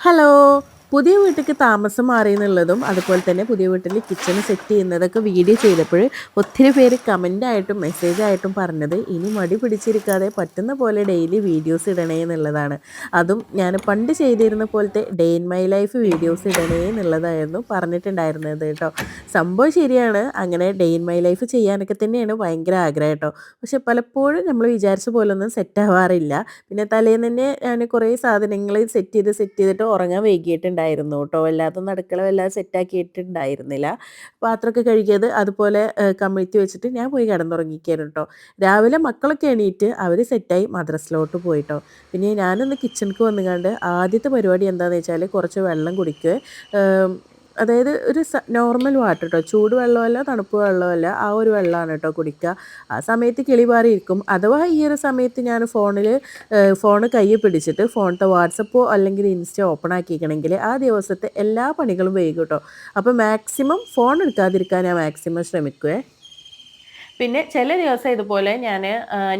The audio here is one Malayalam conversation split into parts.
Hello，പുതിയ വീട്ടിലേക്ക് താമസം മാറി എന്നുള്ളതും അതുപോലെ തന്നെ പുതിയ വീട്ടിൽ കിച്ചൺ സെറ്റ് ചെയ്യുന്നതൊക്കെ വീഡിയോ ചെയ്തപ്പോൾ ഒത്തിരി പേര് കമന്റായിട്ടും മെസ്സേജായിട്ടും പറഞ്ഞത് ഇനി മടി പിടിച്ചിരിക്കാതെ പറ്റുന്ന പോലെ ഡെയിലി വീഡിയോസ് ഇടണേ എന്നുള്ളതാണ്. അതും ഞാൻ പണ്ട് ചെയ്തിരുന്ന പോലത്തെ day in my life videos ഇടണേ എന്നുള്ളതായിരുന്നു പറഞ്ഞിട്ടുണ്ടായിരുന്നത് കേട്ടോ. സംഭവം ശരിയാണ് അങ്ങനെ ഡേ ഇൻ മൈ ലൈഫ് ചെയ്യാനൊക്കെ തന്നെയാണ് ഭയങ്കര ആഗ്രഹം കേട്ടോ. പക്ഷെ പലപ്പോഴും നമ്മൾ വിചാരിച്ച പോലെ ഒന്നും സെറ്റ് ആവാറില്ല. പിന്നെ തലേന്ന് തന്നെ ഞാൻ കുറേ സാധനങ്ങൾ സെറ്റ് ചെയ്ത് സെറ്റ് ചെയ്തിട്ട് ഉറങ്ങാൻ വൈകിയിട്ടുണ്ടായിരുന്നു കേട്ടോ. വല്ലാത്തൊന്നും അടുക്കള വല്ലാതെ സെറ്റാക്കിയിട്ടുണ്ടായിരുന്നില്ല പാത്രമൊക്കെ കഴുകിയത് അതുപോലെ കമിഴ്ത്തി വെച്ചിട്ട് ഞാൻ പോയി കിടന്നുറങ്ങിക്കായിരുന്നു കേട്ടോ. രാവിലെ മക്കളൊക്കെ എണീറ്റ് അവർ സെറ്റായി മദ്രസിലോട്ട് പോയിട്ടോ. പിന്നെ ഞാനൊന്ന് കിച്ചണിക്ക് വന്നുകൊണ്ട് ആദ്യത്തെ പരിപാടി എന്താണെന്ന് വെച്ചാൽ കുറച്ച് വെള്ളം കുടിക്കുക അതായത് ഒരു നോർമൽ വാട്ടർ കേട്ടോ ചൂട് വെള്ളമല്ല തണുപ്പ് വെള്ളമല്ല ആ ഒരു വെള്ളമാണ് കേട്ടോ കുടിക്കുക ആ സമയത്ത് കിളി മാറിയിരിക്കും അഥവാ ഈ ഒരു സമയത്ത് ഞാൻ ഫോണിൽ ഫോൺ കയ്യിൽ പിടിച്ചിട്ട് ഫോണിന്റെ വാട്സപ്പോ അല്ലെങ്കിൽ ഇൻസ്റ്റ ഓപ്പൺ ആക്കിക്കണമെങ്കിൽ ആ ദിവസത്തെ എല്ലാ പണികളും വൈകും കേട്ടോ അപ്പോൾ മാക്സിമം ഫോൺ എടുക്കാതിരിക്കാൻ ഞാൻ മാക്സിമം ശ്രമിക്കുവേ. പിന്നെ ചില ദിവസം ഇതുപോലെ ഞാൻ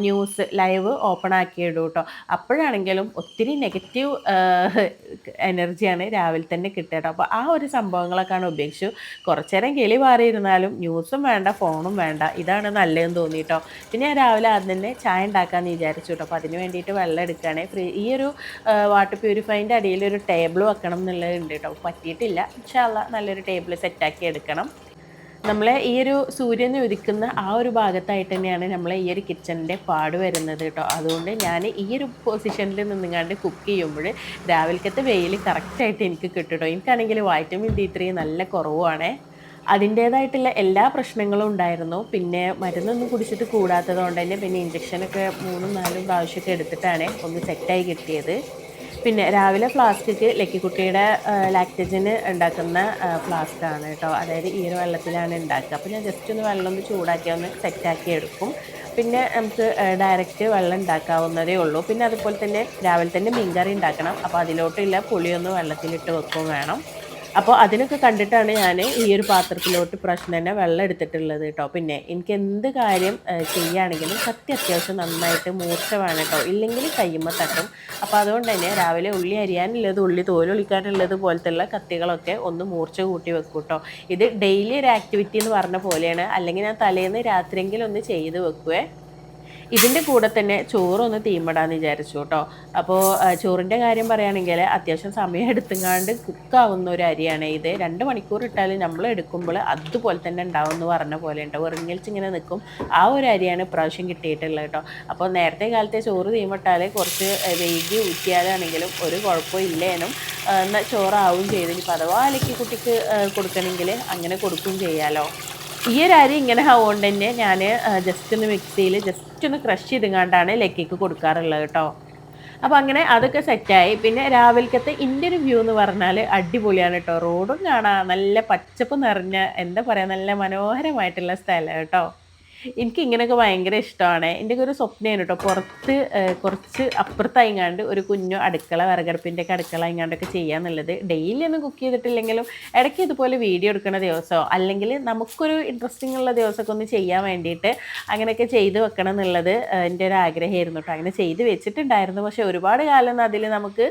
ന്യൂസ് ലൈവ് ഓപ്പൺ ആക്കിയിടും കേട്ടോ അപ്പോഴാണെങ്കിലും ഒത്തിരി നെഗറ്റീവ് എനർജിയാണ് രാവിലെ തന്നെ കിട്ടുക കേട്ടോ അപ്പോൾ ആ ഒരു സംഭവങ്ങളൊക്കെയാണ് ഉപേക്ഷിച്ചു. കുറച്ചേരം കിളി മാറിയിരുന്നാലും ന്യൂസും വേണ്ട ഫോണും വേണ്ട. ഇതാണ് നല്ലതെന്ന് തോന്നിയിട്ടോ പിന്നെ ഞാൻ രാവിലെ ആദ്യം തന്നെ ചായ ഉണ്ടാക്കാമെന്ന് വിചാരിച്ചു കേട്ടോ അപ്പോൾ അതിന് വേണ്ടിയിട്ട് വെള്ളം എടുക്കുകയാണ് ഫ്രീ ഈ ഒരു വാട്ടർ പ്യൂരിഫൈന്റെ അടിയിൽ ഒരു ടേബിൾ വെക്കണം എന്നുള്ളത് ഉണ്ട് കേട്ടോ പറ്റിയിട്ടില്ല. ഇൻഷാല്ല നല്ലൊരു ടേബിൾ സെറ്റാക്കി എടുക്കണം. നമ്മളെ ഈ ഒരു സൂര്യൻ ഉദിക്കുന്ന ആ ഒരു ഭാഗത്തായിട്ട് തന്നെയാണ് നമ്മളെ ഈ ഒരു കിച്ചണിന്റെ പാട് വരുന്നത് കേട്ടോ. അതുകൊണ്ട് ഞാൻ ഈ ഒരു പൊസിഷനിൽ നിന്നുങ്ങാണ്ട് കുക്ക് ചെയ്യുമ്പോൾ രാവിലത്തെ വെയിൽ കറക്റ്റായിട്ട് എനിക്ക് കിട്ടും എനിക്കാണെങ്കിൽ വൈറ്റമിൻ ഡി ത്രീ നല്ല കുറവാണേ അതിന്റേതായിട്ടുള്ള എല്ലാ പ്രശ്നങ്ങളും ഉണ്ടായിരുന്നു. പിന്നെ മരുന്നൊന്നും കുടിച്ചിട്ട് കൂടാത്തത് കൊണ്ട് തന്നെ പിന്നെ ഇഞ്ചക്ഷനൊക്കെ മൂന്നും നാലും പ്രാവശ്യമൊക്കെ എടുത്തിട്ടാണ് ഒന്ന് സെറ്റായി കിട്ടിയത്. പിന്നെ രാവിലെ ഫ്ലാസ്കിക്ക് ലക്കിക്കുട്ടിയുടെ ലാക്ടജന് ഉണ്ടാക്കുന്ന ആണ് കേട്ടോ. അതായത് ഈ ഒരു വെള്ളത്തിലാണ് ഉണ്ടാക്കുക. അപ്പോൾ ഞാൻ ജസ്റ്റ് ഒന്ന് വെള്ളം ഒന്ന് ചൂടാക്കി ഒന്ന് സെറ്റാക്കി എടുക്കും. പിന്നെ നമുക്ക് ഡയറക്റ്റ് വെള്ളം ഉണ്ടാക്കാവുന്നതേ ഉള്ളൂ. പിന്നെ അതുപോലെ തന്നെ രാവിലെ തന്നെ മീൻകറി ഉണ്ടാക്കണം. അപ്പോൾ അതിലോട്ടുള്ള പുളിയൊന്ന് വെള്ളത്തിലിട്ട് വെക്കും വേണം. അപ്പോൾ അതിനൊക്കെ കണ്ടിട്ടാണ് ഞാൻ ഈ ഒരു പാത്രത്തിലോട്ട് പ്രശ്നം തന്നെ വെള്ളം എടുത്തിട്ടുള്ളത് കേട്ടോ പിന്നെ എനിക്ക് എന്ത് കാര്യം ചെയ്യുകയാണെങ്കിലും സത്യം അത്യാവശ്യം നന്നായിട്ട് മൂർച്ച വേണം കേട്ടോ ഇല്ലെങ്കിൽ കയ്യുമ്പോൾ തട്ടും. അപ്പോൾ അതുകൊണ്ട് തന്നെ രാവിലെ ഉള്ളി അരിയാനുള്ളത് ഉള്ളി തോലൊളിക്കാനുള്ളത് പോലത്തുള്ള കത്തികളൊക്കെ ഒന്ന് മൂർച്ച കൂട്ടി വെക്കും കേട്ടോ ഇത് ഡെയിലി ഒരു ആക്ടിവിറ്റി എന്ന് പറഞ്ഞ പോലെയാണ്. അല്ലെങ്കിൽ ഞാൻ തലേന്ന് രാത്രിയെങ്കിലും ഒന്ന് ചെയ്ത് വെക്കുവേ. ഇതിന്റെ കൂടെ തന്നെ ചോറൊന്ന് തീമിടാന്ന് വിചാരിച്ചു കേട്ടോ അപ്പോൾ ചോറിന്റെ കാര്യം പറയുകയാണെങ്കിൽ അത്യാവശ്യം സമയം എടുത്തുങ്ങാണ്ട് കുക്കാവുന്ന ഒരു അരിയാണ് ഇത്. രണ്ട് മണിക്കൂർ ഇട്ടാൽ നമ്മൾ എടുക്കുമ്പോൾ അതുപോലെ തന്നെ ഉണ്ടാവും എന്ന് പറഞ്ഞ പോലെ ഉണ്ട് വെറുങ്ങിൽച്ച് ഇങ്ങനെ നിൽക്കും ആ ഒരു അരിയാണ് ഇപ്രാവശ്യം കിട്ടിയിട്ടുള്ളത് കേട്ടോ അപ്പോൾ നേരത്തെ കാലത്തെ ചോറ് തീമിട്ടാൽ കുറച്ച് വൈകി ഊറ്റിയാലാണെങ്കിലും ഒരു കുഴപ്പവും ഇല്ലേനും. ചോറാവും ചെയ്ത്. ഇനിയിപ്പോൾ അഥവാ അലക്കി കുട്ടിക്ക് കൊടുക്കണമെങ്കിൽ അങ്ങനെ കൊടുക്കുകയും ചെയ്യാമല്ലോ ഈ ഒരു അരി ഇങ്ങനെ ആവുകൊണ്ട് തന്നെ ഞാൻ ജസ്റ്റ് ഒന്ന് മിക്സിയിൽ ജസ്റ്റ് ഒന്ന് ക്രഷ് ചെയ്തുകൊണ്ടാണ് ലക്കിക്ക് കൊടുക്കാറുള്ളത് കേട്ടോ അപ്പോൾ അങ്ങനെ അതൊക്കെ സെറ്റായി പിന്നെ രാവിലത്തെ എന്റെ ഒരു വ്യൂ എന്ന് പറഞ്ഞാൽ അടിപൊളിയാണ് കേട്ടോ റോഡും കാണാം. നല്ല പച്ചപ്പ് നിറഞ്ഞ എന്താ പറയുക നല്ല മനോഹരമായിട്ടുള്ള സ്ഥലം കേട്ടോ എനിക്ക് ഇങ്ങനെയൊക്കെ ഭയങ്കര ഇഷ്ടമാണ്. എന്റെ ഒരു സ്വപ്നമാണ് കേട്ടോ പുറത്ത് കുറച്ച് അപ്പുറത്തായിങ്ങാണ്ട് ഒരു കുഞ്ഞു അടുക്കള വിറകടുപ്പിന്റെ ഒക്കെ അടുക്കള ഇങ്ങാണ്ടൊക്കെ ചെയ്യാന്നുള്ളത്. ഡെയിലി ഒന്നും കുക്ക് ചെയ്തിട്ടില്ലെങ്കിലും ഇടയ്ക്ക് ഇതുപോലെ വീഡിയോ എടുക്കുന്ന ദിവസമോ അല്ലെങ്കിൽ നമുക്കൊരു ഇൻട്രസ്റ്റിംഗ് ഉള്ള ദിവസമൊക്കെ ഒന്ന് ചെയ്യാൻ വേണ്ടിയിട്ട് അങ്ങനെയൊക്കെ ചെയ്ത് വെക്കണം എന്നുള്ളത് എന്റെ ഒരു ആഗ്രഹമായിരുന്നു കേട്ടോ അങ്ങനെ ചെയ്ത് വെച്ചിട്ടുണ്ടായിരുന്നു. പക്ഷേ ഒരുപാട് കാലം അതിൽ നമുക്ക്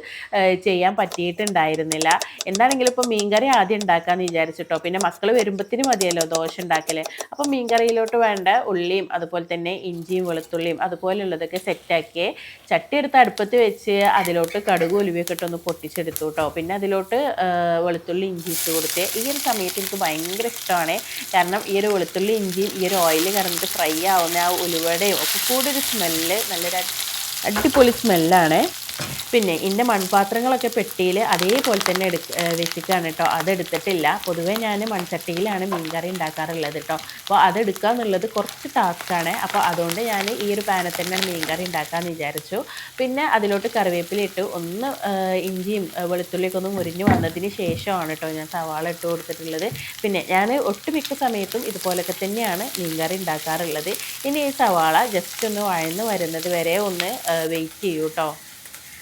ചെയ്യാൻ പറ്റിയിട്ടുണ്ടായിരുന്നില്ല. എന്താണെങ്കിലും ഇപ്പോൾ മീൻകറി ആദ്യം ഉണ്ടാക്കാമെന്ന് വിചാരിച്ചിട്ടോ. പിന്നെ മക്കൾ വരുമ്പോഴത്തേനും മതിയല്ലോ ദോശ ഉണ്ടാക്കൽ അപ്പോൾ മീൻകറിയിലോട്ട് വേണ്ട ഉള്ളിയും അതുപോലെ തന്നെ ഇഞ്ചിയും വെളുത്തുള്ളിയും അതുപോലെയുള്ളതൊക്കെ സെറ്റാക്കി ചട്ടി എടുത്ത് അടുപ്പത്ത് വെച്ച് അതിലോട്ട് കടുക് ഉലുവയൊക്കെ ഇട്ടൊന്ന് പൊട്ടിച്ചെടുത്തു കേട്ടോ. പിന്നെ അതിലോട്ട് വെളുത്തുള്ളി ഇഞ്ചി ഇട്ട് കൊടുത്ത്. ഈ ഒരു സമയത്ത് എനിക്ക് ഭയങ്കര ഇഷ്ടമാണ്. കാരണം ഈ ഒരു വെളുത്തുള്ളി ഇഞ്ചിയും ഈ ഒരു ഓയിൽ കിടന്നിട്ട് ഫ്രൈ ആവുന്ന ആ ഉലുവയുടെയും ഒക്കെ കൂടെ ഒരു സ്മെല്ല് നല്ലൊരു അടിപൊളി സ്മെല്ലാണ് പിന്നെ എന്റെ മൺപാത്രങ്ങളൊക്കെ പെട്ടിയിൽ അതേപോലെ തന്നെ എടുക്ക വെച്ചിട്ടാണ് കേട്ടോ അതെടുത്തിട്ടില്ല പൊതുവേ ഞാൻ മൺചട്ടിയിലാണ് മീൻകറി ഉണ്ടാക്കാറുള്ളത് കേട്ടോ അപ്പോൾ അതെടുക്കുക എന്നുള്ളത് കുറച്ച് ടാസ്ക്കാണ് അപ്പോൾ അതുകൊണ്ട് ഞാൻ ഈ ഒരു പാനിൽ തന്നെയാണ് മീൻകറി ഉണ്ടാക്കാമെന്ന് വിചാരിച്ചു. പിന്നെ അതിലോട്ട് കറിവേപ്പില ഇട്ട് ഒന്ന് ഇഞ്ചിയും വെളുത്തുള്ളിയൊക്കെ ഒന്ന് മുരിഞ്ഞ് വന്നതിന് ശേഷമാണ് കേട്ടോ ഞാൻ സവാള ഇട്ട് കൊടുത്തിട്ടുള്ളത്. പിന്നെ ഞാൻ ഒട്ടുമിക്ക സമയത്തും ഇതുപോലൊക്കെ തന്നെയാണ് മീൻകറി ഉണ്ടാക്കാറുള്ളത് ഇനി ഈ സവാള ജസ്റ്റ് ഒന്ന് വഴന്ന് വരുന്നത് വരെ ഒന്ന് വെയിറ്റ് ചെയ്യൂ കേട്ടോ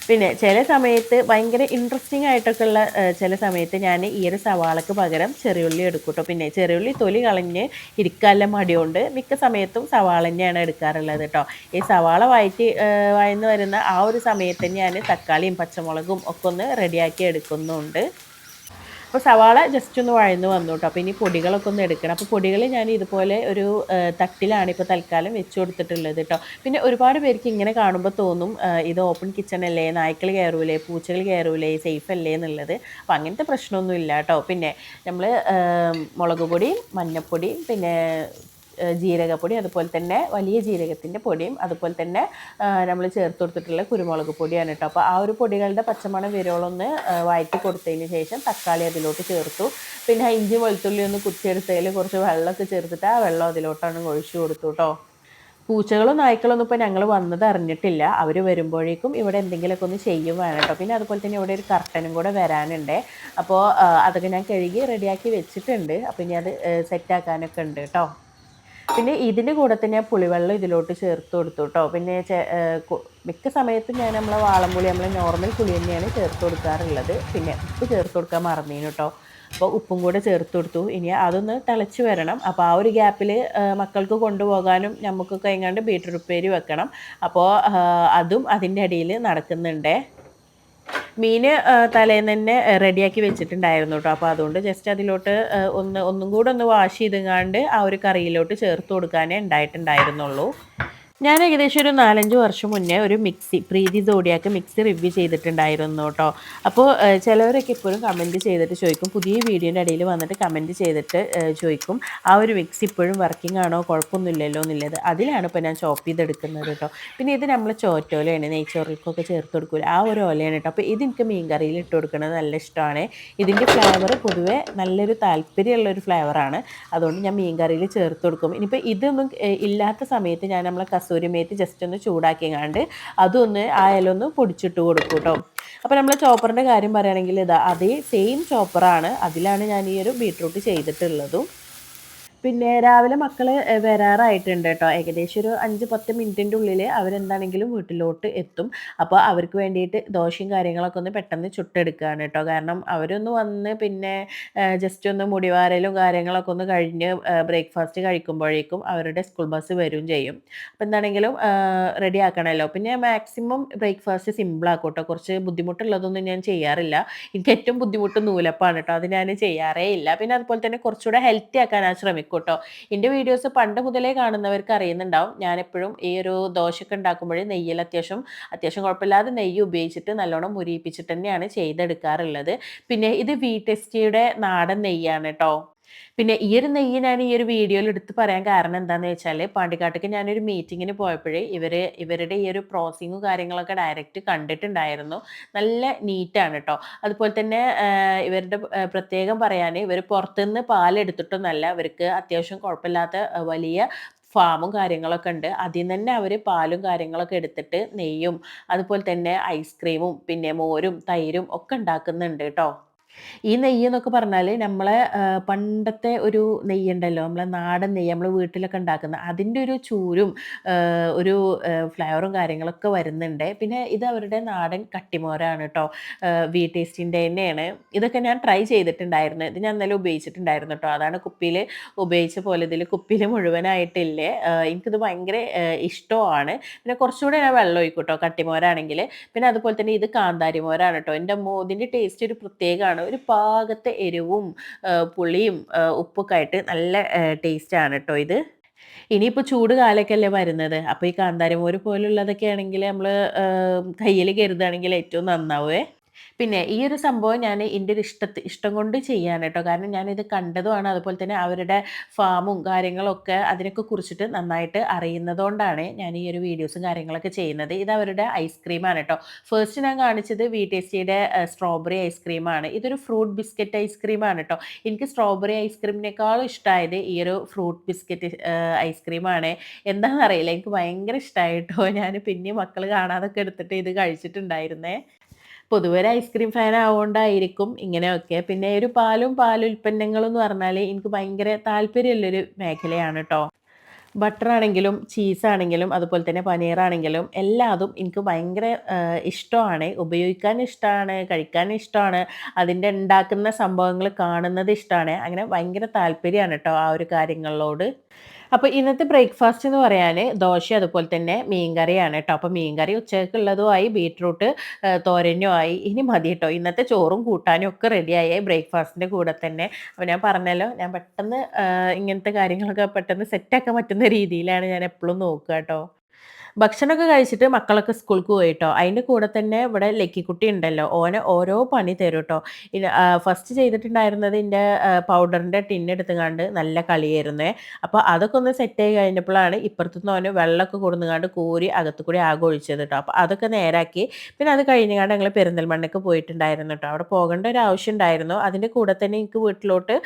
പിന്നെ ചില സമയത്ത് ഭയങ്കര ഇൻട്രസ്റ്റിംഗ് ആയിട്ടൊക്കെ ഉള്ള ചില സമയത്ത് ഞാൻ ഈ ഒരു സവാളക്ക് പകരം ചെറിയുള്ളി എടുക്കും കേട്ടോ പിന്നെ ചെറിയുള്ളി തൊലി കളഞ്ഞ് ഇരിക്കാനുള്ള മടിയുണ്ട്. മിക്ക സമയത്തും സവാള തന്നെയാണ് എടുക്കാറുള്ളത് കേട്ടോ. ഈ സവാള വായിട്ട് വായന്ന് വരുന്ന ആ ഒരു സമയത്ത് ഞാൻ തക്കാളിയും പച്ചമുളകും ഒക്കെ ഒന്ന് റെഡിയാക്കി എടുക്കുന്നുണ്ട്. അപ്പോൾ സവാള ജസ്റ്റ് ഒന്ന് വഴന്ന് വന്നു കേട്ടോ അപ്പോൾ ഇനി പൊടികളൊക്കെ ഒന്ന് എടുക്കണം. അപ്പോൾ പൊടികൾ ഞാൻ ഇതുപോലെ ഒരു തട്ടിലാണ് ഇപ്പോൾ തൽക്കാലം വെച്ച് കൊടുത്തിട്ടുള്ളത് കേട്ടോ പിന്നെ ഒരുപാട് പേർക്ക് ഇങ്ങനെ കാണുമ്പോൾ തോന്നും ഇത് ഓപ്പൺ കിച്ചൺ അല്ലേ നായ്ക്കൾ കയറൂലേ പൂച്ചകൾ കയറൂലേ സേഫ് അല്ലേ എന്നുള്ളത്. അപ്പോൾ അങ്ങനത്തെ പ്രശ്നമൊന്നും ഇല്ല കേട്ടോ പിന്നെ നമ്മൾ മുളക് പൊടിയും മഞ്ഞൾപ്പൊടി പിന്നെ ജീരകപ്പൊടി അതുപോലെ തന്നെ വലിയ ജീരകത്തിന്റെ പൊടിയും അതുപോലെ തന്നെ നമ്മൾ ചേർത്ത് കൊടുത്തിട്ടുള്ള കുരുമുളക് പൊടിയാണ് കേട്ടോ. അപ്പോൾ ആ ഒരു പൊടികളുടെ പച്ചമണം വിരോളൊന്ന് വഴറ്റി കൊടുത്തതിന് ശേഷം തക്കാളി അതിലോട്ട് ചേർത്തു. പിന്നെ ഇഞ്ചി വെളുത്തുള്ളി ഒന്ന് കുത്തിയെടുത്തതിൽ കുറച്ച് വെള്ളമൊക്കെ ചേർത്തിട്ട് ആ വെള്ളം അതിലോട്ടാണ് ഒഴിച്ചു കൊടുത്തു കേട്ടോ. പൂച്ചകളും നായ്ക്കളൊന്നും ഇപ്പോൾ ഞങ്ങൾ വന്നത് അറിഞ്ഞിട്ടില്ല. അവർ വരുമ്പോഴേക്കും ഇവിടെ എന്തെങ്കിലുമൊക്കെ ഒന്ന് ചെയ്യും വേണം കേട്ടോ. പിന്നെ അതുപോലെ തന്നെ ഇവിടെ ഒരു കർട്ടനും കൂടെ വരാനുണ്ട്. അപ്പോൾ അതൊക്കെ ഞാൻ കഴുകി റെഡിയാക്കി വെച്ചിട്ടുണ്ട്. അപ്പോൾ ഇനി അത് സെറ്റാക്കാനൊക്കെ ഉണ്ട് കേട്ടോ. പിന്നെ ഇതിന്റെ കൂടെ തന്നെ പുളിവെള്ളം ഇതിലോട്ട് ചേർത്ത് കൊടുത്തു കേട്ടോ. പിന്നെ മിക്ക സമയത്തും ഞാൻ നമ്മളെ വാളംപുളി നമ്മളെ നോർമൽ പുളി തന്നെയാണ് ചേർത്ത് കൊടുക്കാറുള്ളത്. പിന്നെ ഉപ്പ് ചേർത്ത് കൊടുക്കാൻ മറന്നീന് കേട്ടോ. അപ്പോൾ ഉപ്പും കൂടെ ചേർത്ത് കൊടുത്തു. ഇനി അതൊന്ന് തിളച്ച് വരണം. അപ്പോൾ ആ ഒരു ഗ്യാപ്പിൽ മക്കൾക്ക് കൊണ്ടുപോകാനും നമുക്ക് എങ്ങാണ്ട് ബീട്രൂട്ട് ഉപ്പേരി വെക്കണം. അപ്പോൾ അതും അതിന്റെ അടിയിൽ നടക്കുന്നുണ്ടേ. മീൻ തലേന്ന് തന്നെ റെഡിയാക്കി വെച്ചിട്ടുണ്ടായിരുന്നു കേട്ടോ അപ്പോൾ അതുകൊണ്ട് ജസ്റ്റ് അതിലോട്ട് ഒന്ന് ഒന്നും കൂടെ ഒന്ന് വാഷ് ചെയ്തെങ്ങാണ്ട് ആ ഒരു കറിയിലോട്ട് ചേർത്ത് കൊടുക്കാനേ ഉണ്ടായിട്ടുണ്ടായിരുന്നുള്ളൂ. ഞാൻ ഏകദേശം ഒരു നാലഞ്ച് വർഷം മുന്നേ ഒരു mixie Preethi zodiac mixie review ചെയ്തിട്ടുണ്ടായിരുന്നു കേട്ടോ. അപ്പോൾ ചിലവരൊക്കെ ഇപ്പോഴും കമന്റ് ചെയ്തിട്ട് ചോദിക്കും. പുതിയ വീഡിയോന്റെ ഇടയിൽ വന്നിട്ട് കമന്റ് ചെയ്തിട്ട് ചോദിക്കും ആ ഒരു മിക്സി ഇപ്പോഴും വർക്കിംഗ് ആണോ? കുഴപ്പമൊന്നുമില്ലല്ലോ എന്നുള്ളത്. അതിലാണ് ഇപ്പോൾ ഞാൻ ഷോപ്പ് ചെയ്തെടുക്കുന്നത് കേട്ടോ. പിന്നെ ഇത് നമ്മൾ ചോറ്റോലയാണ് നെയ്ച്ചോറിലേക്കൊക്കെ ചേർത്ത് കൊടുക്കില്ല ആ ഒരു ഓലയാണ് കേട്ടോ. അപ്പോൾ ഇത് എനിക്ക് മീൻ കറിയിൽ ഇട്ട് കൊടുക്കുന്നത് നല്ല ഇഷ്ടമാണ്. ഇതിന്റെ ഫ്ലേവർ പൊതുവേ നല്ലൊരു താല്പര്യമുള്ള ഒരു ഫ്ലേവറാണ് അതുകൊണ്ട് ഞാൻ മീൻ കറിയിൽ ചേർത്ത് കൊടുക്കും. ഇനിയിപ്പോൾ ഇതൊന്നും ഇല്ലാത്ത സമയത്ത് ഞാൻ നമ്മളെ കസൂരി മേത്ത് ജസ്റ്റ് ഒന്ന് ചൂടാക്കി കണ്ട് അതൊന്ന് ആ ഇല ഒന്ന് പൊടിച്ചിട്ട് കൊടുക്കും കേട്ടോ അപ്പോൾ നമ്മൾ ചോപ്പറിന്റെ കാര്യം പറയുകയാണെങ്കിൽ ഇതാ അതേ സെയിം ചോപ്പറാണ്. അതിലാണ് ഞാൻ ഈ ഒരു ബീട്രൂട്ട് ചെയ്തിട്ടുള്ളതും. പിന്നെ രാവിലെ മക്കൾ വരാറായിട്ടുണ്ട് കേട്ടോ ഏകദേശം ഒരു അഞ്ച് പത്ത് മിനിറ്റിന്റെ ഉള്ളിൽ അവരെന്താണെങ്കിലും വീട്ടിലോട്ട് എത്തും. അപ്പോൾ അവർക്ക് വേണ്ടിയിട്ട് ദോശയും കാര്യങ്ങളൊക്കെ ഒന്ന് പെട്ടെന്ന് ചുട്ടെടുക്കുകയാണ് കേട്ടോ കാരണം അവരൊന്ന് വന്ന് പിന്നെ ജസ്റ്റ് ഒന്ന് മുടിവാരലും കാര്യങ്ങളൊക്കെ ഒന്ന് കഴിഞ്ഞ് ബ്രേക്ക്ഫാസ്റ്റ് കഴിക്കുമ്പോഴേക്കും അവരുടെ സ്കൂൾ ബസ് വരും ചെയ്യും. അപ്പോൾ എന്താണെങ്കിലും റെഡി ആക്കണമല്ലോ പിന്നെ മാക്സിമം ബ്രേക്ക്ഫാസ്റ്റ് സിമ്പിൾ ആക്കും കേട്ടോ കുറച്ച് ബുദ്ധിമുട്ടുള്ളതൊന്നും ഞാൻ ചെയ്യാറില്ല. എനിക്ക് ഏറ്റവും ബുദ്ധിമുട്ട് നൂലപ്പാണ് കേട്ടോ അത് ഞാൻ ചെയ്യാറേ ഇല്ല. പിന്നെ അതുപോലെ തന്നെ കുറച്ചുകൂടെ ഹെൽത്തി ആക്കാൻ ശ്രമിക്കും. കേട്ടോ എന്റെ വീഡിയോസ് പണ്ട് മുതലേ കാണുന്നവർക്ക് അറിയുന്നുണ്ടാവും. ഞാനെപ്പോഴും ഈ ഒരു ദോശയൊക്കെ ഉണ്ടാക്കുമ്പോഴേ നെയ്യിൽ അത്യാവശ്യം അത്യാവശ്യം കുഴപ്പമില്ലാതെ നെയ്യ് ഉപയോഗിച്ചിട്ട് നല്ലോണം മുരിയിപ്പിച്ചിട്ട് തന്നെയാണ് ചെയ്തെടുക്കാറുള്ളത്. പിന്നെ ഇത് വി ടെസ്റ്റിയുടെ നാടൻ നെയ്യാണ് കേട്ടോ പിന്നെ ഈ ഒരു നെയ്യ് ഞാൻ ഈ ഒരു വീഡിയോയിൽ എടുത്ത് പറയാൻ കാരണം എന്താണെന്ന് വെച്ചാൽ പാണ്ടിക്കാട്ടേക്ക് ഞാനൊരു മീറ്റിങ്ങിന് പോയപ്പോഴേ ഇവർ ഇവരുടെ ഈ ഒരു പ്രോസിങ്ങും കാര്യങ്ങളൊക്കെ ഡയറക്റ്റ് കണ്ടിട്ടുണ്ടായിരുന്നു. നല്ല നീറ്റാണ് കേട്ടോ അതുപോലെ തന്നെ ഇവരുടെ പ്രത്യേകം പറയാൻ ഇവർ പുറത്തുനിന്ന് പാലെടുത്തിട്ടൊന്നല്ല ഇവർക്ക് അത്യാവശ്യം കുഴപ്പമില്ലാത്ത വലിയ ഫാമും കാര്യങ്ങളൊക്കെ ഉണ്ട്. അതിൽ നിന്ന് തന്നെ അവർ പാലും കാര്യങ്ങളൊക്കെ എടുത്തിട്ട് നെയ്യും അതുപോലെ തന്നെ ഐസ്ക്രീമും പിന്നെ മോരും തൈരും ഒക്കെ ഉണ്ടാക്കുന്നുണ്ട് കേട്ടോ ഈ നെയ്യ് എന്നൊക്കെ പറഞ്ഞാൽ നമ്മളെ പണ്ടത്തെ ഒരു നെയ്യുണ്ടല്ലോ നമ്മളെ നാടൻ നെയ്യ് നമ്മൾ വീട്ടിലൊക്കെ ഉണ്ടാക്കുന്ന അതിന്റെ ഒരു ചൂരും ഒരു ഫ്ലേവറും കാര്യങ്ങളൊക്കെ വരുന്നുണ്ട്. പിന്നെ ഇത് അവരുടെ നാടൻ കട്ടിമോരാണ് കേട്ടോ വി ടേസ്റ്റിന്റെ തന്നെയാണ്. ഇതൊക്കെ ഞാൻ ട്രൈ ചെയ്തിട്ടുണ്ടായിരുന്നു. ഇത് ഞാൻ ഇന്നലെ ഉപയോഗിച്ചിട്ടുണ്ടായിരുന്നു കേട്ടോ അതാണ് കുപ്പിയിൽ ഉപയോഗിച്ച പോലെ ഇതിൽ കുപ്പിയിൽ മുഴുവനായിട്ടില്ലേ. എനിക്കിത് ഭയങ്കര ഇഷ്ടമാണ്. പിന്നെ കുറച്ചുകൂടെ ഞാൻ വെള്ളം ഒഴിക്കും കേട്ടോ കട്ടിമോരാണെങ്കിൽ പിന്നെ അതുപോലെ തന്നെ ഇത് കാന്താരി മോരാണ് കേട്ടോ എന്റെ അമ്മ ഇതിന്റെ ടേസ്റ്റ് ഒരു പ്രത്യേകമാണ്. ഒരു പാകത്തെ എരിവും പുളിയും ഉപ്പൊക്കെ ആയിട്ട് നല്ല ടേസ്റ്റാണ് കേട്ടോ ഇത്. ഇനിയിപ്പോൾ ചൂട് കാലമൊക്കെ അല്ലേ വരുന്നത്. അപ്പോൾ ഈ കാന്താരിമോര് പോലുള്ളതൊക്കെ ആണെങ്കിൽ നമ്മൾ കയ്യിൽ കരുതുകയാണെങ്കിൽ ഏറ്റവും നന്നാവേ. പിന്നെ ഈ ഒരു സംഭവം ഞാൻ എന്റെ ഒരു ഇഷ്ടത്തി ഇഷ്ടം കൊണ്ട് ചെയ്യാൻ കേട്ടോ. കാരണം ഞാനിത് കണ്ടതുമാണ് അതുപോലെ തന്നെ അവരുടെ ഫാമും കാര്യങ്ങളൊക്കെ അതിനൊക്കെ കുറിച്ചിട്ട് നന്നായിട്ട് അറിയുന്നതുകൊണ്ടാണ് ഞാൻ ഈ ഒരു വീഡിയോസും കാര്യങ്ങളൊക്കെ ചെയ്യുന്നത്. ഇത് അവരുടെ ഐസ്ക്രീമാണ് കേട്ടോ. ഫസ്റ്റ് ഞാൻ കാണിച്ചത് വി ടേസ്റ്റിയുടെ സ്ട്രോബെറി ഐസ്ക്രീമാണ് ഇതൊരു ഫ്രൂട്ട് ബിസ്ക്കറ്റ് ഐസ്ക്രീമാണ് കേട്ടോ. എനിക്ക് സ്ട്രോബെറി ഐസ്ക്രീമിനേക്കാളും ഇഷ്ടമായത് ഈ ഒരു ഫ്രൂട്ട് ബിസ്ക്കറ്റ് ഐസ്ക്രീമാണ് എന്താണെന്ന് അറിയില്ല. എനിക്ക് ഭയങ്കര ഇഷ്ടമായിട്ടോ ഞാൻ പിന്നെ മക്കൾ കാണാതൊക്കെ എടുത്തിട്ട് ഇത് കഴിച്ചിട്ടുണ്ടായിരുന്നേ. പൊതുവെ ഒരു ഐസ്ക്രീം ഫാൻ ആവുകൊണ്ടായിരിക്കും ഇങ്ങനെയൊക്കെ. പിന്നെ ഒരു പാലും പാലുൽപ്പന്നങ്ങളും എന്ന് പറഞ്ഞാൽ എനിക്ക് ഭയങ്കര താല്പര്യമുള്ളൊരു മേഖലയാണ് കേട്ടോ ബട്ടർ ആണെങ്കിലും ആണെങ്കിലും അതുപോലെ തന്നെ പനീറാണെങ്കിലും എല്ലാതും എനിക്ക് ഭയങ്കര ഇഷ്ടമാണ്. ഉപയോഗിക്കാൻ ഇഷ്ടമാണ് കഴിക്കാൻ ഇഷ്ടമാണ് അതിന്റെ ഉണ്ടാക്കുന്ന സംഭവങ്ങൾ കാണുന്നത് ഇഷ്ടമാണ് അങ്ങനെ ഭയങ്കര താല്പര്യമാണ് കേട്ടോ ആ ഒരു കാര്യങ്ങളിലോട് അപ്പോൾ ഇന്നത്തെ ബ്രേക്ക്ഫാസ്റ്റ് എന്ന് പറയാൻ ദോശ അതുപോലെ തന്നെ മീൻകറിയാണ് കേട്ടോ അപ്പോൾ മീൻകറി ഉച്ചയ്ക്കുള്ളതുമായി ബീട്രൂട്ട് തോരനും ആയി ഇനി മതി കേട്ടോ ഇന്നത്തെ ചോറും കൂട്ടാനും ഒക്കെ റെഡിയായി ബ്രേക്ക്ഫാസ്റ്റിന്റെ കൂടെ തന്നെ. അപ്പോൾ ഞാൻ പറഞ്ഞല്ലോ ഞാൻ പെട്ടെന്ന് ഇങ്ങനത്തെ കാര്യങ്ങളൊക്കെ പെട്ടെന്ന് സെറ്റാക്കാൻ പറ്റുന്ന രീതിയിലാണ് ഞാൻ എപ്പോഴും നോക്കുക കേട്ടോ ഭക്ഷണമൊക്കെ കഴിച്ചിട്ട് മക്കളൊക്കെ സ്കൂൾക്ക് പോയിട്ടോ? അതിന്റെ കൂടെ തന്നെ ഇവിടെ ലക്കിക്കുട്ടി ഉണ്ടല്ലോ. ഓനെ ഓരോ പണി തരും കേട്ടോ ഫസ്റ്റ് ചെയ്തിട്ടുണ്ടായിരുന്നത് എന്റെ പൗഡറിന്റെ ടിന്നെടുത്തുങ്ങാണ്ട് നല്ല കളിയായിരുന്നേ. അപ്പോൾ അതൊക്കെ ഒന്ന് സെറ്റ് ആയി കഴിഞ്ഞപ്പോഴാണ് ഇപ്പുറത്തുനിന്ന് ഓന് വെള്ളമൊക്കെ കൊടുന്നുകാണ്ട് കൂരി അകത്തു കൂടി ആകെ ഒഴിച്ചത് കേട്ടോ അപ്പോൾ അതൊക്കെ നേരാക്കി. പിന്നെ അത് കഴിഞ്ഞാണ്ട് ഞങ്ങൾ പെരിന്തൽമണ്ണയ്ക്ക് പോയിട്ടുണ്ടായിരുന്നു കേട്ടോ അവിടെ പോകേണ്ട ഒരു ആവശ്യം ഉണ്ടായിരുന്നു. അതിന്റെ കൂടെ തന്നെ എനിക്ക് വീട്ടിലോട്ട്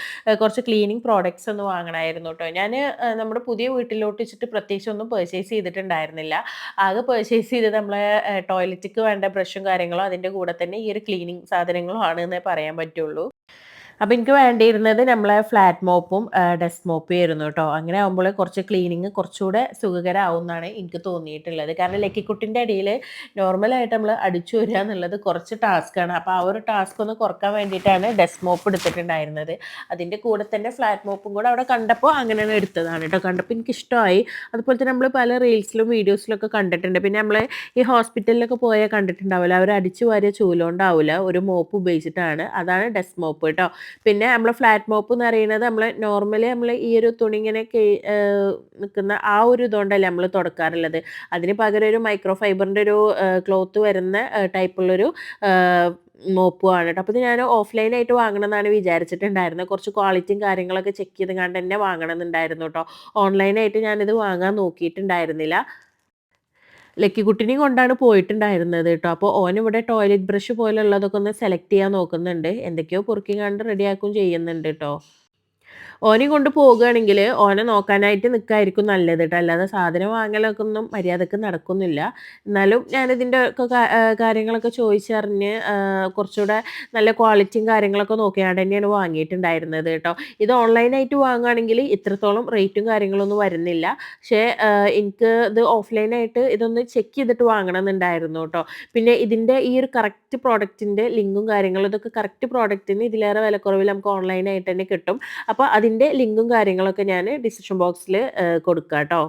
കുറച്ച് ക്ലീനിങ് പ്രോഡക്റ്റ്സ് ഒന്ന് വാങ്ങണമായിരുന്നു കേട്ടോ ഞാൻ നമ്മുടെ പുതിയ വീട്ടിലോട്ട് വെച്ചിട്ട് പ്രത്യേകിച്ച് ഒന്നും പർച്ചേസ് ചെയ്തിട്ടുണ്ടായിരുന്നില്ല. ആകെ പർച്ചേസ് ചെയ്ത് നമ്മളെ ടോയ്ലറ്റിക്ക് വേണ്ട ബ്രഷും കാര്യങ്ങളും അതിന്റെ കൂടെ തന്നെ ഈ ഒരു ക്ലീനിങ് സാധനങ്ങളും ആണ് എന്നേ പറയാൻ പറ്റുള്ളൂ. അപ്പോൾ എനിക്ക് വേണ്ടിയിരുന്നത് നമ്മളെ ഫ്ലാറ്റ് മോപ്പും ഡെസ്ക് മോപ്പും ആയിരുന്നു കേട്ടോ. അങ്ങനെ ആകുമ്പോൾ കുറച്ച് ക്ലീനിങ് കുറച്ചുകൂടെ സുഖകരമാവും എന്നാണ് എനിക്ക് തോന്നിയിട്ടുള്ളത്. കാരണം ലക്കിക്കുട്ടിന്റെ ഇടയിൽ നോർമലായിട്ട് നമ്മൾ അടിച്ചു വരിക എന്നുള്ളത് കുറച്ച് ടാസ്ക്കാണ് അപ്പോൾ ആ ഒരു ടാസ്ക് ഒന്ന് കുറയ്ക്കാൻ വേണ്ടിയിട്ടാണ് ഡെസ്ക് മോപ്പ് എടുത്തിട്ടുണ്ടായിരുന്നത്. അതിന്റെ കൂടെ തന്നെ ഫ്ലാറ്റ് മോപ്പും കൂടെ അവിടെ കണ്ടപ്പോൾ അങ്ങനെയാണ് എടുത്തതാണ് കേട്ടോ. കണ്ടപ്പോൾ എനിക്ക് ഇഷ്ടമായി അതുപോലെ തന്നെ നമ്മൾ പല റീൽസിലും വീഡിയോസിലൊക്കെ കണ്ടിട്ടുണ്ട്. പിന്നെ നമ്മൾ ഈ ഹോസ്പിറ്റലിലൊക്കെ പോയാൽ കണ്ടിട്ടുണ്ടാവില്ല അവർ അടിച്ചു വാരിയ ചൂലുണ്ടാവില്ല ഒരു മോപ്പ് ഉപയോഗിച്ചിട്ടാണ്. അതാണ് ഡെസ്ക് മോപ്പ് കേട്ടോ. പിന്നെ നമ്മൾ ഫ്ലാറ്റ് മോപ്പ് എന്ന് പറയുന്നത് നമ്മൾ നോർമലി നമ്മൾ ഈ ഒരു തുണി ഇങ്ങനെ നിൽക്കുന്ന ആ ഒരു ഇതുകൊണ്ടല്ല നമ്മൾ തുടക്കാറുള്ളത്. അതിന് പകരം ഒരു മൈക്രോ ഫൈബറിന്റെ ഒരു ക്ലോത്ത് വരുന്ന ടൈപ്പുള്ളൊരു മോപ്പുമാണ് കേട്ടോ അപ്പോൾ ഇത് ഞാൻ ഓഫ്ലൈനായിട്ട് വാങ്ങണമെന്നാണ് വിചാരിച്ചിട്ടുണ്ടായിരുന്നത് കുറച്ച് ക്വാളിറ്റിയും കാര്യങ്ങളൊക്കെ ചെക്ക് ചെയ്ത് കണ്ട് തന്നെ വാങ്ങണമെന്നുണ്ടായിരുന്നു കേട്ടോ ഓൺലൈനായിട്ട് ഞാനിത് വാങ്ങാൻ നോക്കിയിട്ടുണ്ടായിരുന്നില്ല. ലക്കിക്കുട്ടിനെയും കൊണ്ടാണ് പോയിട്ടുണ്ടായിരുന്നത് കേട്ടോ. അപ്പോൾ ഓൻ ഇവിടെ ടോയ്ലറ്റ് ബ്രഷ് പോലുള്ളതൊക്കെ ഒന്ന് സെലക്ട് ചെയ്യാൻ നോക്കുന്നുണ്ട്. എന്തൊക്കെയോ പൊറുക്കി കണ്ട് റെഡിയാക്കും ചെയ്യുന്നുണ്ട് കേട്ടോ. ഓനെ കൊണ്ട് പോകുകയാണെങ്കിൽ ഓനെ നോക്കാനായിട്ട് നിൽക്കായിരിക്കും നല്ലത് കേട്ടോ അല്ലാതെ സാധനം വാങ്ങലൊക്കെ ഒന്നും മര്യാദയ്ക്ക് നടക്കുന്നില്ല. എന്നാലും ഞാനിതിന്റെ ഒക്കെ കാര്യങ്ങളൊക്കെ ചോദിച്ചറിഞ്ഞ് കുറച്ചുകൂടെ നല്ല ക്വാളിറ്റിയും കാര്യങ്ങളൊക്കെ നോക്കിയാണ്ട് തന്നെയാണ് വാങ്ങിയിട്ടുണ്ടായിരുന്നത് കേട്ടോ ഇത് ഓൺലൈനായിട്ട് വാങ്ങുകയാണെങ്കിൽ ഇത്രത്തോളം റേറ്റും കാര്യങ്ങളൊന്നും വരുന്നില്ല. പക്ഷേ എനിക്ക് ഇത് ഓഫ്ലൈനായിട്ട് ഇതൊന്ന് ചെക്ക് ചെയ്തിട്ട് വാങ്ങണമെന്നുണ്ടായിരുന്നു കേട്ടോ പിന്നെ ഇതിന്റെ ഈ ഒരു കറക്റ്റ് പ്രോഡക്റ്റിന്റെ ലിങ്കും കാര്യങ്ങളും ഇതൊക്കെ കറക്റ്റ് പ്രോഡക്റ്റിന് ഇതിലേറെ വിലക്കുറവിൽ നമുക്ക് ഓൺലൈനായിട്ട് തന്നെ കിട്ടും. അപ്പോൾ അതിന്റെ ലിങ്കും കാര്യങ്ങളൊക്കെ ഞാൻ ഡിസ്ക്രിപ്ഷൻ ബോക്സിൽ കൊടുക്കാം കേട്ടോ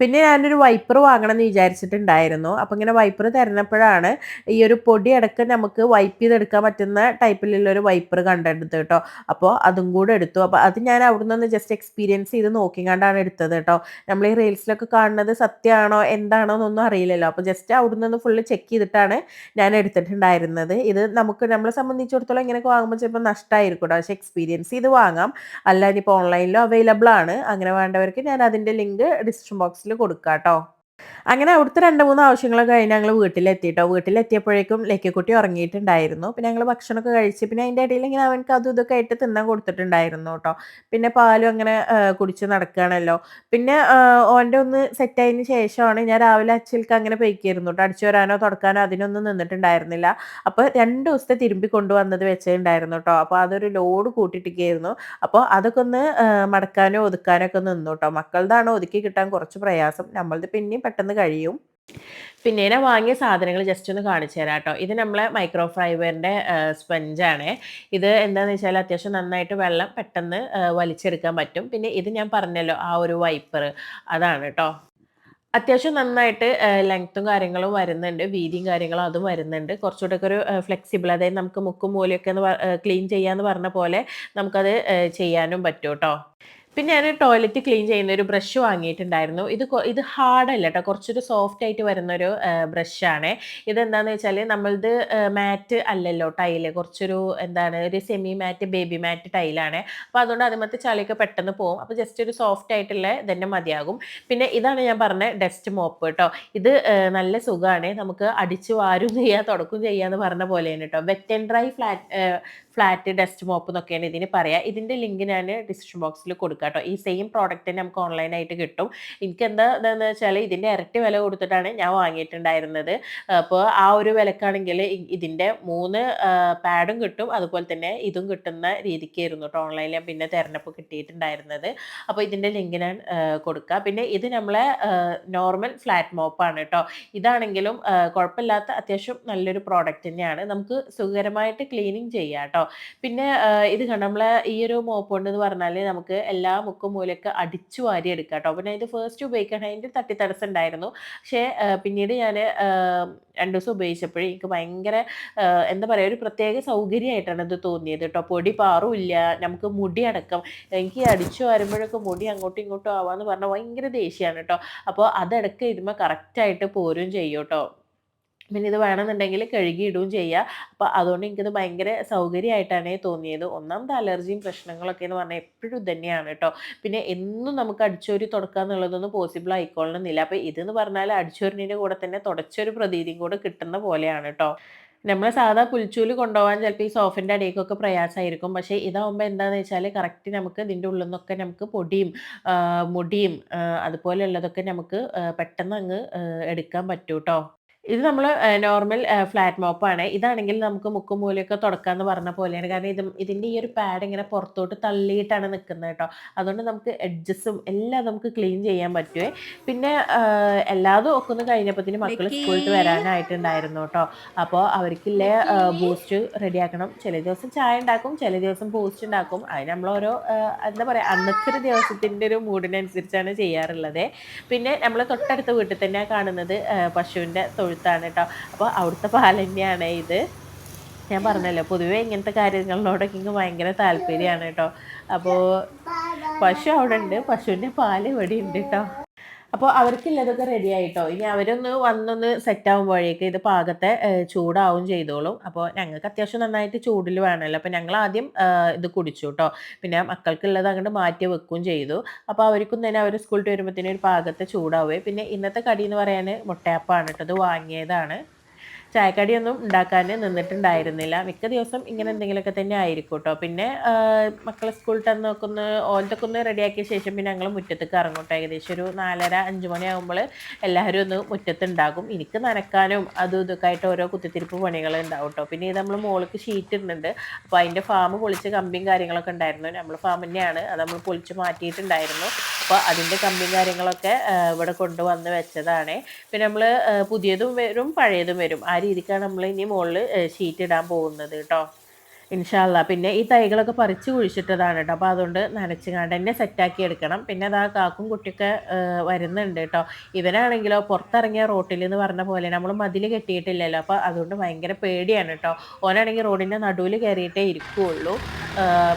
പിന്നെ ഞാനൊരു വൈപ്പർ വാങ്ങണം എന്ന് വിചാരിച്ചിട്ടുണ്ടായിരുന്നു. അപ്പോൾ ഇങ്ങനെ വൈപ്പർ തരുന്നപ്പോഴാണ് ഈ ഒരു പൊടി അടക്കം നമുക്ക് വൈപ്പ് ചെയ്തെടുക്കാൻ പറ്റുന്ന ടൈപ്പിലുള്ള ഒരു വൈപ്പർ കണ്ടെടുത്ത് കേട്ടോ. അപ്പോൾ അതും കൂടെ എടുത്തു. അപ്പോൾ അത് ഞാൻ അവിടെ നിന്ന് ജസ്റ്റ് എക്സ്പീരിയൻസ് ചെയ്ത് നോക്കിക്കാണ്ടാണ് എടുത്തത് കേട്ടോ. നമ്മൾ ഈ റീൽസിലൊക്കെ കാണുന്നത് സത്യമാണോ എന്താണോ എന്നൊന്നും അറിയില്ലല്ലോ. അപ്പോൾ ജസ്റ്റ് അവിടെ നിന്ന് ഫുള്ള് ചെക്ക് ചെയ്തിട്ടാണ് ഞാൻ എടുത്തിട്ടുണ്ടായിരുന്നത്. ഇത് നമുക്ക് നമ്മളെ സംബന്ധിച്ചിടത്തോളം ഇങ്ങനെയൊക്കെ വാങ്ങുമ്പോൾ ചിലപ്പോൾ നഷ്ടമായിരിക്കും കേട്ടോ. പക്ഷേ എക്സ്പീരിയൻസ് ചെയ്ത് വാങ്ങാം. അല്ലാതെ ഇപ്പോൾ ഓൺലൈനിലോ അവൈലബിൾ ആണ്. അങ്ങനെ വേണ്ടവർക്ക് ഞാൻ അതിന്റെ ലിങ്ക് ഡിസ്ക്രിപ്ഷൻ ബോക്സിൽ കൊടുക്കാം കേട്ടോ അങ്ങനെ അവിടുത്തെ രണ്ട് മൂന്ന് ആവശ്യങ്ങളൊക്കെ കഴിഞ്ഞ് ഞങ്ങൾ വീട്ടിലെത്തിയിട്ടോ വീട്ടിലെത്തിയപ്പോഴേക്കും ലക്കിക്കുട്ടി ഉറങ്ങിയിട്ടുണ്ടായിരുന്നു. പിന്നെ ഞങ്ങൾ ഭക്ഷണമൊക്കെ കഴിച്ച് പിന്നെ അതിന്റെ ഇടയിൽ ഇങ്ങനെ അവനക്ക് അതും ഇതൊക്കെ ആയിട്ട് തിന്നാൻ കൊടുത്തിട്ടുണ്ടായിരുന്നു കേട്ടോ. പിന്നെ പാലും അങ്ങനെ കുടിച്ച് നടക്കുകയാണല്ലോ പിന്നെ ഓന്റെ ഒന്ന് സെറ്റായതിന് ശേഷമാണ് ഞാൻ രാവിലെ അച്ഛൽക്ക് അങ്ങനെ പൊയ്ക്കായിരുന്നു കേട്ടോ. അടിച്ചു വരാനോ തുടക്കാനോ അതിനൊന്നും നിന്നിട്ടുണ്ടായിരുന്നില്ല. അപ്പോൾ രണ്ട് ദിവസത്തെ തിരുമ്പി കൊണ്ടുവന്നത് വെച്ചിട്ടുണ്ടായിരുന്നു കേട്ടോ. അപ്പോൾ അതൊരു ലോഡ് കൂട്ടിയിട്ടിരിക്കുകയായിരുന്നു. അപ്പോൾ അതൊക്കെ ഒന്ന് മടക്കാനോ ഒതുക്കാനോ ഒക്കെ നിന്നു കേട്ടോ. മക്കളുടെ ഒതുക്കി കിട്ടാൻ കുറച്ച് പ്രയാസം. നമ്മളത് പിന്നെയും പെട്ടെന്ന് കഴിയും. പിന്നെ ഞാൻ വാങ്ങിയ സാധനങ്ങൾ ജസ്റ്റ് ഒന്ന് കാണിച്ചു തരാം കേട്ടോ ഇത് നമ്മളെ മൈക്രോ ഫൈബറിന്റെ സ്പഞ്ചാണ് ഇത് എന്താണെന്ന് വെച്ചാൽ അത്യാവശ്യം നന്നായിട്ട് വെള്ളം പെട്ടെന്ന് വലിച്ചെടുക്കാൻ പറ്റും. പിന്നെ ഇത് ഞാൻ പറഞ്ഞല്ലോ ആ ഒരു വൈപ്പർ അതാണ് കേട്ടോ അത്യാവശ്യം നന്നായിട്ട് ലെങ്ത്തും കാര്യങ്ങളും വരുന്നുണ്ട്. വീതിയും കാര്യങ്ങളും അതും വരുന്നുണ്ട്. കുറച്ചുകൂടെ ഒരു ഫ്ലെക്സിബിൾ അതായത് നമുക്ക് മുക്കും മൂലയൊക്കെ ക്ലീൻ ചെയ്യാമെന്ന് പറഞ്ഞ പോലെ നമുക്കത് ചെയ്യാനും പറ്റും കേട്ടോ പിന്നെ ഞാൻ ടോയ്ലറ്റ് ക്ലീൻ ചെയ്യുന്ന ഒരു ബ്രഷ് വാങ്ങിയിട്ടുണ്ടായിരുന്നു. ഇത് ഇത് ഹാർഡല്ല കേട്ടോ കുറച്ചൊരു സോഫ്റ്റ് ആയിട്ട് വരുന്നൊരു ബ്രഷാണ് ഇതെന്താണെന്ന് വെച്ചാൽ നമ്മളത് മാറ്റ് അല്ലല്ലോ ടൈൽ കുറച്ചൊരു എന്താണ് ഒരു സെമി മാറ്റ് ബേബി മാറ്റ് ടൈലാണ് അപ്പോൾ അതുകൊണ്ട് അതുമത്തെ ചളിയൊക്കെ പെട്ടെന്ന് പോകും അപ്പോൾ ജസ്റ്റ് ഒരു സോഫ്റ്റ് ആയിട്ടുള്ള ഇതന്നെ മതിയാകും. പിന്നെ ഇതാണ് ഞാൻ പറഞ്ഞ ഡസ്റ്റ് മോപ്പ് കേട്ടോ ഇത് നല്ല സുഖമാണ് നമുക്ക് അടിച്ചു വാരും ചെയ്യാം തുടക്കും ചെയ്യാന്ന് പറഞ്ഞ പോലെയാണ് കേട്ടോ wet and dry flat flat dust mop എന്നൊക്കെയാണ് ഇതിന് പറയുക ഇതിന്റെ ലിങ്ക് ഞാൻ ഡിസ്ക്രിപ്ഷൻ ബോക്സിൽ കൊടുക്കാം കേട്ടോ ഈ സെയിം പ്രോഡക്റ്റ് നമുക്ക് ഓൺലൈനായിട്ട് കിട്ടും. എനിക്ക് എന്താ എന്താണെന്ന് വെച്ചാൽ ഇതിന്റെ ഇരട്ടി വില കൊടുത്തിട്ടാണ് ഞാൻ വാങ്ങിയിട്ടുണ്ടായിരുന്നത്. അപ്പോൾ ആ ഒരു വിലക്കാണെങ്കിൽ ഇതിന്റെ മൂന്ന് പാഡും കിട്ടും. അതുപോലെ തന്നെ ഇതും കിട്ടുന്ന രീതിക്കായിരുന്നു കേട്ടോ ഓൺലൈനിൽ പിന്നെ തിരഞ്ഞെടുപ്പ് കിട്ടിയിട്ടുണ്ടായിരുന്നത്. അപ്പോൾ ഇതിന്റെ ലിങ്ക് ഞാൻ കൊടുക്കുക പിന്നെ ഇത് നമ്മളെ നോർമൽ ഫ്ലാറ്റ് മോപ്പാണ് കേട്ടോ ഇതാണെങ്കിലും കുഴപ്പമില്ലാത്ത അത്യാവശ്യം നല്ലൊരു പ്രോഡക്റ്റ് തന്നെയാണ്. നമുക്ക് സുഖകരമായിട്ട് ക്ലീനിങ് ചെയ്യാം കേട്ടോ പിന്നെ ഇത് കണ്ടോ? നമ്മളെ ഈ ഒരു മോപ്പ് കൊണ്ട് എന്ന് പറഞ്ഞാൽ നമുക്ക് എല്ലാ മുക്കും മൂലൊക്കെ അടിച്ചു വാരി എടുക്കാം കേട്ടോ പിന്നെ ഇത് ഫസ്റ്റ് ഉപയോഗിക്കാൻ അതിന്റെ തട്ടിത്തടസ്സം ഉണ്ടായിരുന്നു. പക്ഷേ പിന്നീട് ഞാൻ രണ്ട് ദിവസം ഉപയോഗിച്ചപ്പോഴേ എനിക്ക് ഭയങ്കര എന്താ പറയുക ഒരു പ്രത്യേക സൗകര്യമായിട്ടാണ് ഇത് തോന്നിയത് കേട്ടോ പൊടി പാറുമില്ല നമുക്ക് മുടി അടക്കം. എനിക്ക് അടിച്ചു വരുമ്പോഴൊക്കെ മുടി അങ്ങോട്ടും ഇങ്ങോട്ടും ആവാന്ന് പറഞ്ഞാൽ ഭയങ്കര ദേഷ്യമാണ് കേട്ടോ അപ്പോൾ അതടക്കം ഇതുമ്പോൾ കറക്റ്റായിട്ട് പോരും ചെയ്യും കേട്ടോ പിന്നെ ഇത് വേണമെന്നുണ്ടെങ്കിൽ കഴുകിയിടുകയും ചെയ്യുക അപ്പോൾ അതുകൊണ്ട് എനിക്കത് ഭയങ്കര സൗകര്യമായിട്ടാണ് തോന്നിയത്. ഒന്നാമത് അലർജിയും പ്രശ്നങ്ങളൊക്കെ എന്ന് പറഞ്ഞാൽ എപ്പോഴും തന്നെയാണ് കേട്ടോ. പിന്നെ എന്നും നമുക്ക് അടിച്ചോരി തുടക്കുക എന്നുള്ളതൊന്നും പോസിബിൾ ആയിക്കൊള്ളണമെന്നില്ല അപ്പോൾ ഇതെന്ന് പറഞ്ഞാൽ അടിച്ചോരിന്റെ കൂടെ തന്നെ തുടച്ചൊരു പ്രതീതിയും കൂടെ കിട്ടുന്ന പോലെയാണ് കേട്ടോ. നമ്മൾ സാധാ പുൽച്ചൂൽ കൊണ്ടുപോകാൻ ചിലപ്പോൾ ഈ സോഫിന്റെ അടിയൊക്കെ പ്രയാസമായിരിക്കും. പക്ഷേ ഇതാവുമ്പോൾ എന്താണെന്ന് വെച്ചാൽ കറക്റ്റ് നമുക്ക് ഇതിന്റെ ഉള്ളിൽ നിന്നൊക്കെ നമുക്ക് പൊടിയും മുടിയും അതുപോലെയുള്ളതൊക്കെ നമുക്ക് പെട്ടെന്ന് അങ്ങ് എടുക്കാൻ പറ്റൂ കേട്ടോ. ഇത് നമ്മൾ നോർമൽ ഫ്ലാറ്റ് മോപ്പാണ് ഇതാണെങ്കിൽ നമുക്ക് മുക്കും മൂലയൊക്കെ തുടക്കാന്ന് പറഞ്ഞ പോലെയാണ്. കാരണം ഇത് ഇതിന്റെ ഈ ഒരു പാഡ് ഇങ്ങനെ പുറത്തോട്ട് തള്ളിയിട്ടാണ് നിൽക്കുന്നത് കേട്ടോ അതുകൊണ്ട് നമുക്ക് എഡ്ജസ്സും എല്ലാം നമുക്ക് ക്ലീൻ ചെയ്യാൻ പറ്റുമേ പിന്നെ എല്ലാതും ഒക്കെ ഒന്ന് കഴിഞ്ഞപ്പോഴത്തേന് മക്കൾ സ്കൂളിൽ വരാനായിട്ടുണ്ടായിരുന്നു കേട്ടോ അപ്പോൾ അവർക്കില്ലേ ബൂസ്റ്റ് റെഡിയാക്കണം. ചില ദിവസം ചായ ഉണ്ടാക്കും ചില ദിവസം ബൂസ്റ്റ് ഉണ്ടാക്കും. അതിന് നമ്മളോരോ എന്താ പറയുക അന്നത്തെ ഒരു ദിവസത്തിന്റെ ഒരു മൂഡിനനുസരിച്ചാണ് ചെയ്യാറുള്ളത്. പിന്നെ നമ്മൾ തൊട്ടടുത്ത വീട്ടിൽ തന്നെ കാണുന്നത് പശുവിന്റെ തൊഴിൽ തൊഴുത്താണ് കേട്ടോ അപ്പോൾ അവിടുത്തെ പാൽ തന്നെയാണ് ഇത്. ഞാൻ പറഞ്ഞല്ലോ പൊതുവേ ഇങ്ങനത്തെ കാര്യങ്ങളിലോടൊക്കെ എനിക്ക് ഭയങ്കര താല്പര്യമാണ് കേട്ടോ അപ്പോൾ പശു അവിടെ ഉണ്ട് പശുവിന്റെ പാൽ ഇവിടെ ഉണ്ട് കേട്ടോ അപ്പോൾ അവർക്കുള്ളതൊക്കെ റെഡി ആയിട്ടോ. ഇനി അവരൊന്ന് വന്നൊന്ന് സെറ്റ് ആകുമ്പോഴേക്ക് ഇത് പാകത്തെ ചൂടാവും ചെയ്തോളും. അപ്പോൾ ഞങ്ങൾക്ക് അത്യാവശ്യം നന്നായിട്ട് ചൂടിൽ വേണമല്ലോ. അപ്പോൾ ഞങ്ങൾ ആദ്യം ഇത് കുടിച്ചു കേട്ടോ പിന്നെ മക്കൾക്കുള്ളത് അങ്ങോട്ട് മാറ്റി വെക്കുകയും ചെയ്തു. അപ്പോൾ അവർക്കും തന്നെ അവർ സ്കൂളിൽ വരുമ്പോഴത്തേനും ഒരു പാകത്തെ ചൂടാവുകയും പിന്നെ ഇന്നത്തെ കടി എന്ന് പറയാൻ മുട്ടയപ്പാണ് കേട്ടോ ഇത് വാങ്ങിയതാണ്. ചായക്കടിയൊന്നും ഉണ്ടാക്കാൻ നിന്നിട്ടുണ്ടായിരുന്നില്ല. മിക്ക ദിവസം ഇങ്ങനെ എന്തെങ്കിലുമൊക്കെ തന്നെ ആയിരിക്കും കേട്ടോ പിന്നെ മക്കളെ സ്കൂളിൽ തന്നൊക്കെ ഒന്ന് ഓലത്തൊക്കെ ഒന്ന് റെഡിയാക്കിയ ശേഷം പിന്നെ ഞങ്ങൾ മുറ്റത്തേക്ക് ഇറങ്ങും കേട്ടോ ഏകദേശം ഒരു നാലര അഞ്ച് മണിയാകുമ്പോൾ എല്ലാവരും ഒന്ന് മുറ്റത്തുണ്ടാകും. എനിക്ക് നനക്കാനും അതും ഇതൊക്കെ ആയിട്ട് ഓരോ കുത്തിത്തിരിപ്പ് പണികൾ ഉണ്ടാവും കേട്ടോ പിന്നെ ഇത് നമ്മൾ മോൾക്ക് ഷീറ്റ് ഇടുന്നുണ്ട്. അപ്പോൾ അതിന്റെ ഫാം പൊളിച്ച് കമ്പിയും കാര്യങ്ങളൊക്കെ ഉണ്ടായിരുന്നു. നമ്മൾ ഫാം തന്നെയാണ്. അത് നമ്മൾ പൊളിച്ച് മാറ്റിയിട്ടുണ്ടായിരുന്നു. അപ്പോൾ അതിന്റെ കമ്പിയും കാര്യങ്ങളൊക്കെ ഇവിടെ കൊണ്ടുവന്ന് വെച്ചതാണ്. പിന്നെ നമ്മൾ പുതിയതും വരും പഴയതും വരും. ആ രീതിക്കാണ് നമ്മൾ ഇനി മുകളിൽ ഷീറ്റ് ഇടാൻ പോകുന്നത് കേട്ടോ ഇൻഷാല്ല പിന്നെ ഈ തൈകളൊക്കെ പറിച്ച് കുഴിച്ചിട്ടതാണ് കേട്ടോ അപ്പോൾ അതുകൊണ്ട് നനച്ചുകാണ്ട് തന്നെ സെറ്റാക്കി എടുക്കണം. പിന്നെ അതാ കാക്കും കുട്ടിയൊക്കെ വരുന്നുണ്ട് കേട്ടോ ഇവരാണെങ്കിലോ പുറത്തിറങ്ങിയ റോട്ടിൽ എന്ന് പറഞ്ഞ പോലെ നമ്മൾ മതിൽ കെട്ടിയിട്ടില്ലല്ലോ. അപ്പോൾ അതുകൊണ്ട് ഭയങ്കര പേടിയാണ് കേട്ടോ ഓനാണെങ്കിൽ റോഡിന്റെ നടുവിൽ കയറിയിട്ടേ ഇരിക്കുകയുള്ളൂ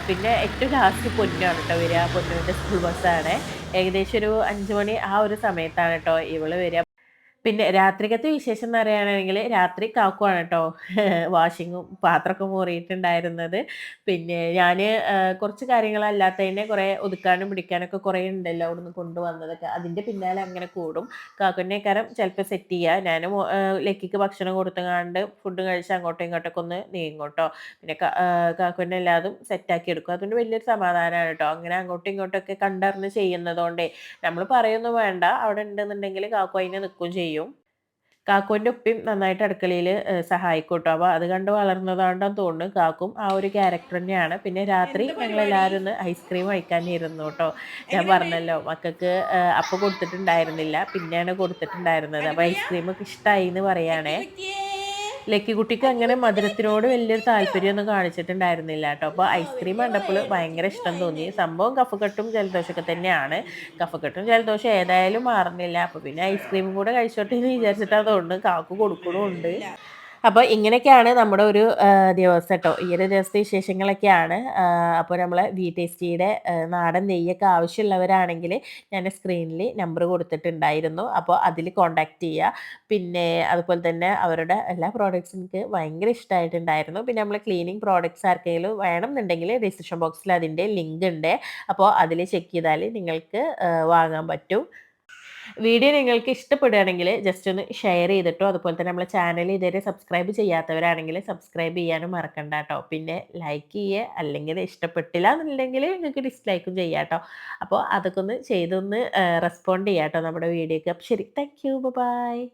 പിന്നെ ഏറ്റവും ലാസ്റ്റ് പൊന്നാണ് കേട്ടോ വരിക. പൊന്നിന്റെ സ്കൂൾ ബസ്സാണ് ഏകദേശം ഒരു അഞ്ച് മണി ആ ഒരു സമയത്താണ് കേട്ടോ ഇവൾ വരിക. പിന്നെ രാത്രിക്കത്തെ വിശേഷം എന്ന് പറയുകയാണെങ്കിൽ രാത്രി കാക്കുവാണ് കേട്ടോ വാഷിങ്ങും പാത്രമൊക്കെ മൂറിയിട്ടുണ്ടായിരുന്നത് പിന്നെ ഞാൻ കുറച്ച് കാര്യങ്ങളല്ലാത്തതിനെ കുറേ ഒതുക്കാനും പിടിക്കാനൊക്കെ കുറേ ഉണ്ടല്ലോ അവിടുന്ന് കൊണ്ടുവന്നതൊക്കെ. അതിന്റെ പിന്നാലെ അങ്ങനെ കൂടും. കാക്കുവിനെ കാരം ചിലപ്പോൾ സെറ്റ് ചെയ്യുക ഞാൻ ലക്കിക്ക് ഭക്ഷണം കൊടുത്തങ്ങാണ്ട് ഫുഡ് കഴിച്ച് അങ്ങോട്ടും ഇങ്ങോട്ടൊക്കെ ഒന്ന് നീങ്ങോട്ടോ പിന്നെ കാക്കുവിനെ എല്ലാതും സെറ്റാക്കി എടുക്കും. അതുകൊണ്ട് വലിയൊരു സമാധാനമാണ് കേട്ടോ അങ്ങനെ അങ്ങോട്ടും ഇങ്ങോട്ടൊക്കെ കണ്ടറിഞ്ഞ് ചെയ്യുന്നതുകൊണ്ടേ നമ്മൾ പറയൊന്നും വേണ്ട. അവിടെ ഉണ്ടെന്നുണ്ടെങ്കിൽ കാക്കു അതിനെ നിൽക്കുകയും ചെയ്യും. ചെയ്യും. കാക്കുവിന്റെ ഉപ്പയും നന്നായിട്ട് അടുക്കളയിൽ സഹായിക്കൂട്ടോ. അപ്പോൾ അത് കണ്ട് വളർന്നതാണ്ടെന്ന് തോന്നുന്നു കാക്കും ആ ഒരു ക്യാരക്ടർ തന്നെയാണ്. പിന്നെ രാത്രി ഞങ്ങൾ എല്ലാവരും ഒന്ന് ഐസ്ക്രീം കഴിക്കാനിരുന്നു കേട്ടോ. ഞാൻ പറഞ്ഞല്ലോ മക്കൾക്ക് അപ്പം കൊടുത്തിട്ടുണ്ടായിരുന്നില്ല. പിന്നെയാണ് കൊടുത്തിട്ടുണ്ടായിരുന്നത്. അപ്പോൾ ഐസ്ക്രീമൊക്കെ ഇഷ്ടമായി എന്ന് പറയുകയാണേ ലക്കിക്കുട്ടിക്ക് അങ്ങനെ മധുരത്തിനോട് വലിയൊരു താല്പര്യമൊന്നും കാണിച്ചിട്ടുണ്ടായിരുന്നില്ല കേട്ടോ. അപ്പോൾ ഐസ്ക്രീം കണ്ടപ്പോൾ ഭയങ്കര ഇഷ്ടം തോന്നി. സംഭവം കഫക്കെട്ടും ജലദോഷമൊക്കെ തന്നെയാണ്. കഫക്കെട്ടും ജലദോഷം ഏതായാലും മാറുന്നില്ല. അപ്പോൾ പിന്നെ ഐസ്ക്രീമും കൂടെ കഴിച്ചോട്ടെ എന്ന് വിചാരിച്ചിട്ടാണ് തോന്നുന്നു കാക്കു കൊടുക്കണമുണ്ട്. അപ്പോൾ ഇങ്ങനെയൊക്കെയാണ് നമ്മുടെ ഒരു ദിവസം കേട്ടോ ഈ ഒരു ദിവസത്തെ വിശേഷങ്ങളൊക്കെയാണ്. അപ്പോൾ നമ്മൾ വി ടേസ്റ്റിയുടെ നാടൻ നെയ്യൊക്കെ ആവശ്യമുള്ളവരാണെങ്കിൽ ഞാൻ സ്ക്രീനിൽ നമ്പർ കൊടുത്തിട്ടുണ്ടായിരുന്നു. അപ്പോൾ അതിൽ കോണ്ടാക്ട് ചെയ്യുക. പിന്നെ അതുപോലെ തന്നെ അവരുടെ എല്ലാ പ്രോഡക്റ്റ്സും എനിക്ക് ഭയങ്കര ഇഷ്ടമായിട്ടുണ്ടായിരുന്നു. പിന്നെ നമ്മൾ ക്ലീനിങ് പ്രോഡക്റ്റ്സ് ആർക്കെങ്കിലും വേണം എന്നുണ്ടെങ്കിൽ ഡിസ്ക്രിപ്ഷൻ ബോക്സിൽ അതിന്റെ ലിങ്ക് ഉണ്ട്. അപ്പോൾ അതിൽ ചെക്ക് ചെയ്താൽ നിങ്ങൾക്ക് വാങ്ങാൻ പറ്റും. വീഡിയോ നിങ്ങൾക്ക് ഇഷ്ടപ്പെടുകയാണെങ്കിൽ ജസ്റ്റ് ഒന്ന് ഷെയർ ചെയ്തിട്ടോ. അതുപോലെ തന്നെ നമ്മളെ ചാനൽ ഇതുവരെ സബ്സ്ക്രൈബ് ചെയ്യാത്തവരാണെങ്കിൽ സബ്സ്ക്രൈബ് ചെയ്യാനും മറക്കണ്ട കേട്ടോ പിന്നെ ലൈക്ക് ചെയ്യുക. അല്ലെങ്കിൽ ഇഷ്ടപ്പെട്ടില്ല എന്നുണ്ടെങ്കിൽ നിങ്ങൾക്ക് ഡിസ്ലൈക്കും ചെയ്യാം കേട്ടോ അപ്പോൾ അതൊക്കെ ഒന്ന് ചെയ്തൊന്ന് റെസ്പോണ്ട് ചെയ്യാം കേട്ടോ നമ്മുടെ വീഡിയോക്ക്. അപ്പം ശരി. Thank you by